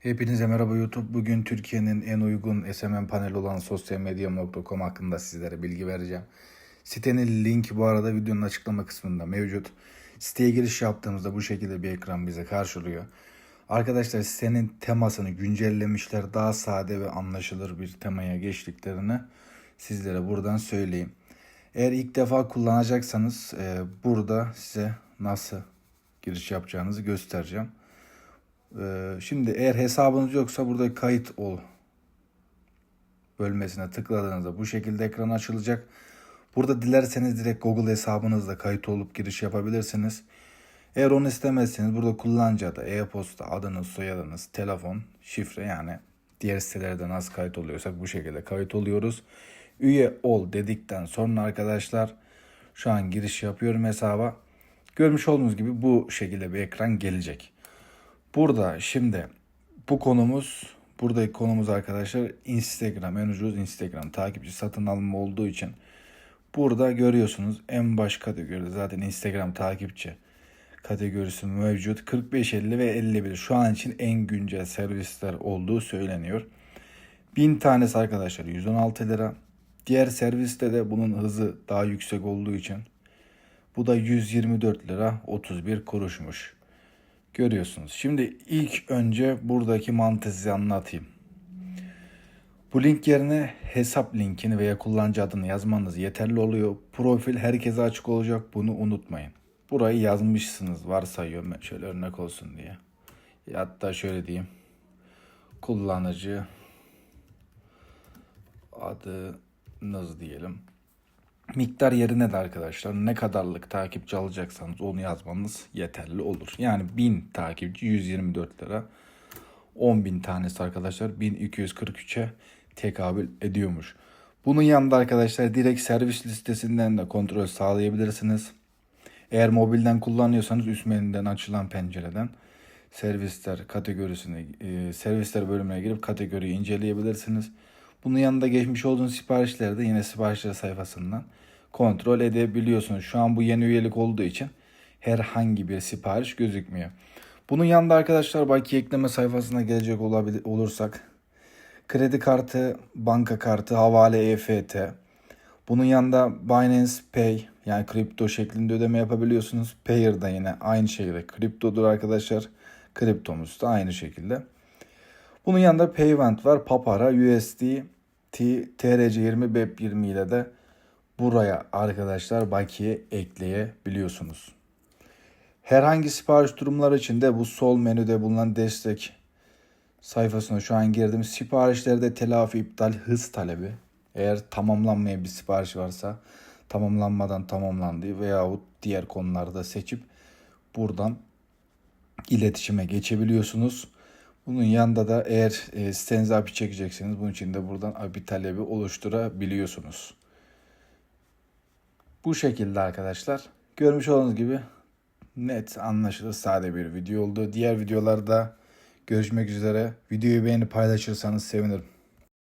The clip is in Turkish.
Hepinize merhaba YouTube. Bugün Türkiye'nin en uygun SMM paneli olan sosyalmedyam.com hakkında sizlere bilgi vereceğim. Sitenin linki bu arada videonun açıklama kısmında mevcut. Siteye giriş yaptığımızda bu şekilde bir ekran bize karşılıyor. Arkadaşlar sitenin temasını güncellemişler. Daha sade ve anlaşılır bir temaya geçtiklerini sizlere buradan söyleyeyim. Eğer ilk defa kullanacaksanız e, burada size nasıl giriş yapacağınızı göstereceğim. Ee, Şimdi eğer hesabınız yoksa burada kayıt ol bölmesine tıkladığınızda bu şekilde ekran açılacak. Burada dilerseniz direkt Google hesabınızla kayıt olup giriş yapabilirsiniz. Eğer onu istemezseniz burada kullanıcı adı, e-posta, adınız, soyadınız, telefon, şifre yani diğer sitelerde nasıl kayıt oluyorsak bu şekilde kayıt oluyoruz. Üye ol dedikten sonra arkadaşlar şu an giriş yapıyorum hesaba. Görmüş olduğunuz gibi bu şekilde bir ekran gelecek. Burada şimdi bu konumuz buradaki konumuz arkadaşlar Instagram en ucuz Instagram takipçi satın alma olduğu için burada görüyorsunuz en baş kategoride zaten Instagram takipçi kategorisi mevcut 45 50 ve 51 şu an için en güncel servisler olduğu söyleniyor. 1000 tanesi arkadaşlar 116 lira. Diğer serviste de bunun hızı daha yüksek olduğu için bu da 124 lira 31 kuruşmuş. Görüyorsunuz. Şimdi ilk önce buradaki mantığı anlatayım. Bu link yerine hesap linkini veya kullanıcı adını yazmanız yeterli oluyor. Profil herkese açık olacak. Bunu unutmayın. Burayı yazmışsınız varsayıyorum. Şöyle örnek olsun diye. Hatta şöyle diyeyim. Kullanıcı adınız diyelim. Miktar yerine de arkadaşlar ne kadarlık takipçi alacaksanız onu yazmanız yeterli olur. Yani 1000 takipçi 124 lira. 10.000 tanesi arkadaşlar 1243'e tekabül ediyormuş. Bunun yanında arkadaşlar direkt servis listesinden de kontrol sağlayabilirsiniz. Eğer mobilden kullanıyorsanız üst menüden açılan pencereden servisler kategorisine e, servisler bölümüne girip kategoriyi inceleyebilirsiniz. Bunun yanında geçmiş olduğunuz siparişleri de yine siparişler sayfasından kontrol edebiliyorsunuz. Şu an bu yeni üyelik olduğu için herhangi bir sipariş gözükmüyor. Bunun yanında arkadaşlar bakiye ekleme sayfasına gelecek olabilir, olursak kredi kartı, banka kartı, havale EFT. Bunun yanında Binance Pay yani kripto şeklinde ödeme yapabiliyorsunuz. Payer da yine aynı şekilde kriptodur arkadaşlar. Kriptomuz da aynı şekilde. Bunun yanında Payvent var. Papara, USD, T, TRC20, BEP20 ile de buraya arkadaşlar bakiye ekleyebiliyorsunuz. Herhangi sipariş durumları için de bu sol menüde bulunan destek sayfasına şu an girdim. Siparişlerde telafi, iptal, hız talebi. Eğer tamamlanmayan bir sipariş varsa tamamlanmadan tamamlandığı veyahut diğer konularda seçip buradan iletişime geçebiliyorsunuz. Bunun yanında da eğer e, sitenize API çekecekseniz bunun için de buradan API talebi oluşturabiliyorsunuz. Bu şekilde arkadaşlar. Görmüş olduğunuz gibi net anlaşılır sade bir video oldu. Diğer videolarda görüşmek üzere. Videoyu beğenip paylaşırsanız sevinirim.